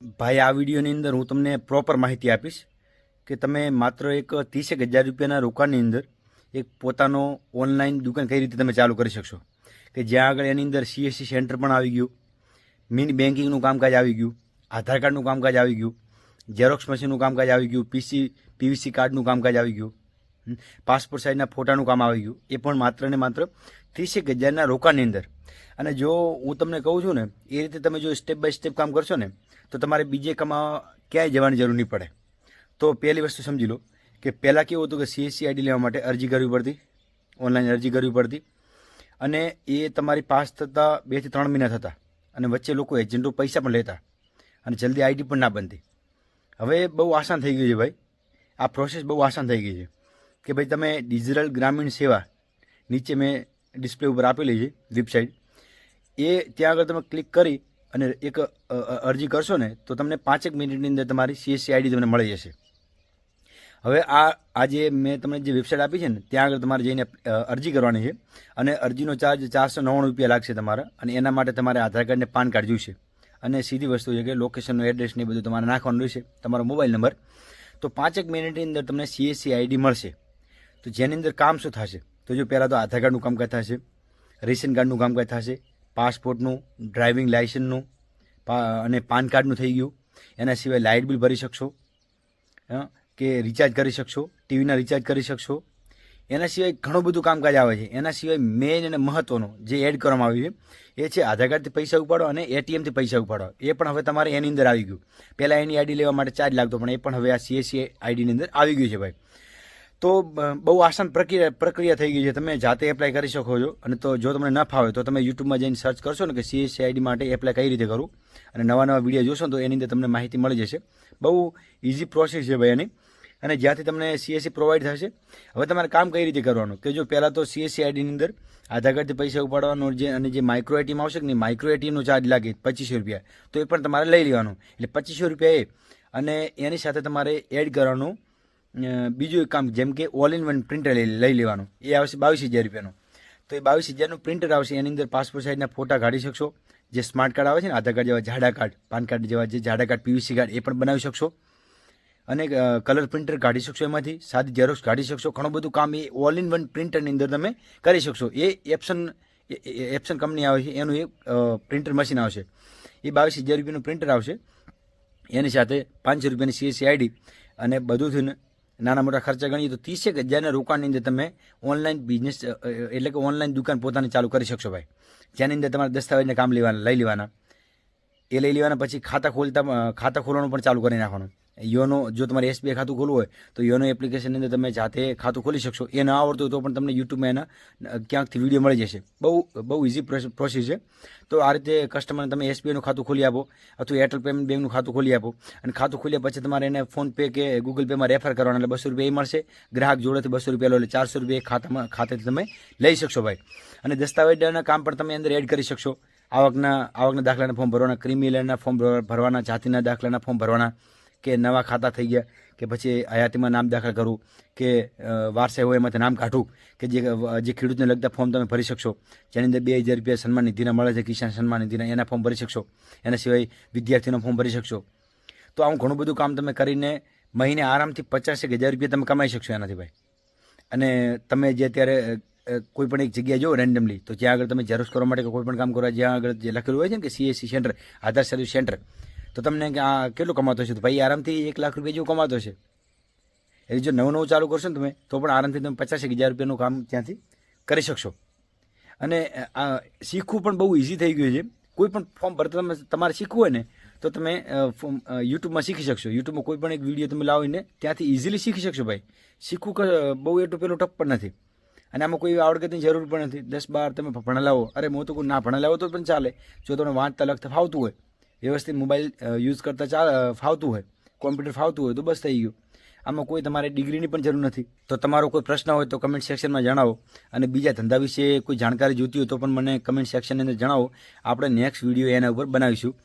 ભાઈ, આ વિડીયોની અંદર હું તમને પ્રોપર માહિતી આપીશ કે તમે માત્ર એક ત્રીસેક હજાર રૂપિયાના રોકાણની અંદર એક પોતાનો ઓનલાઈન દુકાન કઈ રીતે તમે ચાલુ કરી શકશો? કે જ્યાં આગળ એની અંદર સીએસસી સેન્ટર પણ આવી ગયું, મિની બેન્કિંગનું કામકાજ આવી ગયું, આધાર કાર્ડનું કામકાજ આવી ગયું ઝેરોક્સ મશીનનું કામકાજ આવી ગયું પીસી પીવીસી કાર્ડનું કામકાજ આવી ગયું પાસપોર્ટ સાઇઝના ફોટાનું કામ આવી ગયું, એ પણ માત્ર ને માત્ર ત્રીસેક હજારના રોકાણની અંદર. અને જો હું તમને કહું છું ને, એ રીતે તમે જો સ્ટેપ બાય સ્ટેપ કામ કરશો ને, તો તમારે બીજે કમાવા ક્યાંય જવાની જરૂર નહીં પડે. તો પહેલી વસ્તુ સમજી લો કે પહેલાં કેવું હતું કે સીએસસી આઈડી લેવા માટે અરજી કરવી પડતી, ઓનલાઈન અરજી કરવી પડતી. અને એ તમારી પાસ થતાં બેથી ત્રણ મહિના થતા. અને વચ્ચે લોકો એજન્ટો પૈસા પણ લેતા. અને જલ્દી આઈડી પણ ના બનતી. હવે બહુ આસાન થઈ ગયું છે ભાઈ. આ પ્રોસેસ બહુ આસાન થઈ ગઈ છે. કે ભાઈ તમે ડિજિટલ ગ્રામીણ સેવા નીચે મેં ડિસ્પ્લે ઉપર આપેલી છે વેબસાઇટ એ ત્યાં આગળ તમે ક્લિક કરી અને એક અરજી કરશો ને, તો તમને પાંચેક મિનિટની અંદર તમારી સીએસસી આઈડી તમને મળી જશે. હવે આ આજે મેં તમને જે વેબસાઇટ આપી છે ને, ત્યાં આગળ તમારે જઈને અરજી કરવાની છે. અને અરજીનો ચાર્જ ચારસો નવ્વાણું રૂપિયા લાગશે તમારા. અને એના માટે તમારે આધાર કાર્ડ ને પાન કાર્ડ જોઈશે. અને સીધી વસ્તુ છે કે લોકેશનનું એડ્રેસ ને બધું તમારે નાખવાનું રહેશે. તમારો મોબાઈલ નંબર તો પાંચેક મિનિટની અંદર તમને સીએસસી આઈડી મળશે. તો જેની અંદર કામ શું થશે? તો જો પહેલાં તો આધાર કાર્ડનું કામકાજ થશે, રેશન કાર્ડનું કામકાજ થશે, પાસપોર્ટનું, ડ્રાઇવિંગ લાઇસન્સનું અને પાન કાર્ડનું થઈ ગયું. એના સિવાય લાઇટ બિલ ભરી શકશો કે રિચાર્જ કરી શકશો, ટીવીના રિચાર્જ કરી શકશો. એના સિવાય ઘણું બધું કામકાજ આવે છે. એના સિવાય મેઇન અને મહત્ત્વનો જે એડ કરવામાં આવ્યું છે, એ છે આધાર કાર્ડથી પૈસા ઉપાડો અને એટીએમથી પૈસા ઉપાડો. એ પણ હવે તમારે એની અંદર આવી ગયું. પહેલાં એની આઈડી લેવા માટે ચાર્જ લાગતો, પણ એ પણ હવે આ સીએસસી આઈડીની અંદર આવી ગયું છે ભાઈ. તો બહુ આસાન પ્રક્રિયા પ્રક્રિયા થઈ ગઈ છે. તમે જાતે એપ્લાય કરી શકો છો. અને તો જો તમને ન ફાવે તો તમે યુટ્યુબમાં જઈને સર્ચ કરશો ને કે સીએસસી આઈડી માટે એપ્લાય કઈ રીતે કરું. અને નવા નવા વીડિયો જોશો તો એની અંદર તમને માહિતી મળી જશે. બહુ ઇઝી પ્રોસેસ છે ભાઈ એની. અને જ્યાંથી તમને સીએસસી પ્રોવાઈડ થશે, હવે તમારે કામ કઈ રીતે કરવાનું? કે જો પહેલાં તો સીએસસી આઈડીની અંદર આધાર કાર્ડથી પૈસા ઉપાડવાનો જે, અને જે માઇક્રો એટીએમ આવશે કે નહીં માઇક્રો એટીએમનો ચાર્જ લાગે, પચીસો રૂપિયા. તો એ પણ તમારે લઈ લેવાનું. એટલે પચીસો રૂપિયા એ. અને એની સાથે તમારે એડ કરવાનું બીજું એક કામ, જેમ કે ઓલ ઇન વન પ્રિન્ટર લઈ લેવાનું. એ આવશે બાવીસ હજાર રૂપિયાનું. તો એ બાવીસ હજારનું પ્રિન્ટર આવશે, એની અંદર પાસપોર્ટ સાઇઝના ફોટા કાઢી શકશો, જે સ્માર્ટ કાર્ડ આવે છે ને, આધાર કાર્ડ જેવા જાડા કાર્ડ પાન કાર્ડ જેવા જે જાડા કાર્ડ પીવીસી કાર્ડ એ પણ બનાવી શકશો. અને કલર પ્રિન્ટર કાઢી શકશો એમાંથી, સાદી ઝેરોક્સ કાઢી શકશો. ઘણું બધું કામ એ ઓલ ઇન વન પ્રિન્ટરની અંદર તમે કરી શકશો. એ એપ્સન એપ્સન કંપની આવે છે, એનું એક પ્રિન્ટર મશીન આવશે. એ બાવીસ હજાર રૂપિયાનું પ્રિન્ટર આવશે. એની સાથે પાંચસો રૂપિયાની સીએસસી આઈડી અને બધું થઈને નાના મોટા ખર્ચા ગણીએ તો ત્રીસેક હજારના રોકાણની અંદર તમે ઓનલાઈન બિઝનેસ એટલે કે ઓનલાઈન દુકાન પોતાની ચાલુ કરી શકશો ભાઈ. જેની અંદર તમારે દસ્તાવેજને કામ લેવાના, લઈ લેવાના. એ લઈ લેવાના, પછી ખાતા ખોલતા ખાતા ખોલવાનું પણ ચાલુ કરી નાખવાનું. યોનો, જો તમારે એસબીઆઈ ખાતું ખોલવું હોય, તો યોનો એપ્લિકેશનની અંદર તમે જાતે ખાતું ખોલી શકશો. એ ના આવડતું તો પણ તમને યુટ્યુબમાં એના ક્યાંકથી વીડિયો મળી જશે. બહુ બહુ ઇઝી પ્રોસેસ છે. તો આ રીતે કસ્ટમરને તમે એસબીઆઈનું ખાતું ખોલી આપો, અથવા એરટેલ પેમેન્ટ બેંકનું ખાતું ખોલી આપો. અને ખાતું ખોલ્યા પછી તમારે એને ફોનપે કે ગૂગલ પેમાં રેફર કરવાના, એટલે બસો રૂપિયા એ મળશે. ગ્રાહક જોડેથી બસો રૂપિયા લો, એટલે ચારસો રૂપિયા ખાતામાં, ખાતેથી તમે લઈ શકશો ભાઈ. અને દસ્તાવેજના કામ પણ તમે અંદર એડ કરી શકશો. આવકના આવકના દાખલાના ફોર્મ ભરવાના ક્રિમિનલના ફોર્મ ભરવાના, જાતિના દાખલાના ફોર્મ ભરવાના. કે નવા ખાતા થઈ ગયા કે પછી હયાતીમાં નામ દાખલ કરવું કે વારસે હોય એમાંથી નામ કાઢવું કે જે ખેડૂતને લગતા ફોર્મ તમે ભરી શકશો. જેની અંદર બે હજાર રૂપિયા સન્માન નિધિના મળે છે, કિસાન સન્માન નિધિના, એના ફોર્મ ભરી શકશો. એના સિવાય વિદ્યાર્થીનો ફોર્મ ભરી શકશો. તો આવું ઘણું બધું કામ તમે કરીને મહિને આરામથી પચાસ એક હજાર રૂપિયા તમે કમાઈ શકશો એનાથી ભાઈ. અને તમે જે અત્યારે કોઈ પણ એક જગ્યાએ જો રેન્ડમલી તો જ્યાં આગળ તમે ઝેરોક્સ કરવા માટે કોઈ પણ કામ કરવા, જ્યાં આગળ જે લખેલું હોય છે ને કે CSC centre, Aadhaar service centre તો તમને આ કેટલું કમાતો છે તો ભાઈ આરામથી એક લાખ રૂપિયા જેવું કમાતો છે એટલે જો નવું નવું ચાલુ કરશો ને તમે, તો પણ આરામથી તમે પચાસેક હજાર રૂપિયાનું કામ ત્યાંથી કરી શકશો. અને આ શીખવું પણ બહુ ઇઝી થઈ ગયું છે. કોઈ પણ ફોર્મ ભરતા તમે તમારે શીખવું હોય ને, તો તમે યુટ્યુબમાં શીખી શકશો. યુટ્યુબમાં કોઈ પણ એક વીડિયો તમે લાવીને ત્યાંથી ઇઝીલી શીખી શકશો ભાઈ. શીખવું બહુ એટલું પેલું ટપ પણ નથી. અને આમાં કોઈ આવડતની જરૂર પણ નથી. દસ બાર તમે ભણેલા હો. અરે, હું તો કોઈ ના ભણેલા હો તો પણ ચાલે. જો તમને વાંચતા લખતા ફાવતું હોય વ્યવસ્થિત મોબાઈલ યુઝ કરતાં ચાલ ફાવતું હોય કોમ્પ્યુટર ફાવતું હોય તો બસ થઈ ગયું. આમાં કોઈ તમારે ડિગ્રીની પણ જરૂર નથી. તો તમારો કોઈ પ્રશ્ન હોય તો કમેન્ટ સેક્શનમાં જણાવો. અને બીજા ધંધા વિશે કોઈ જાણકારી જોઈતી હોય તો પણ મને કમેન્ટ સેક્શનની અંદર જણાવો. આપણે નેક્સ્ટ વીડિયો એના ઉપર બનાવીશું.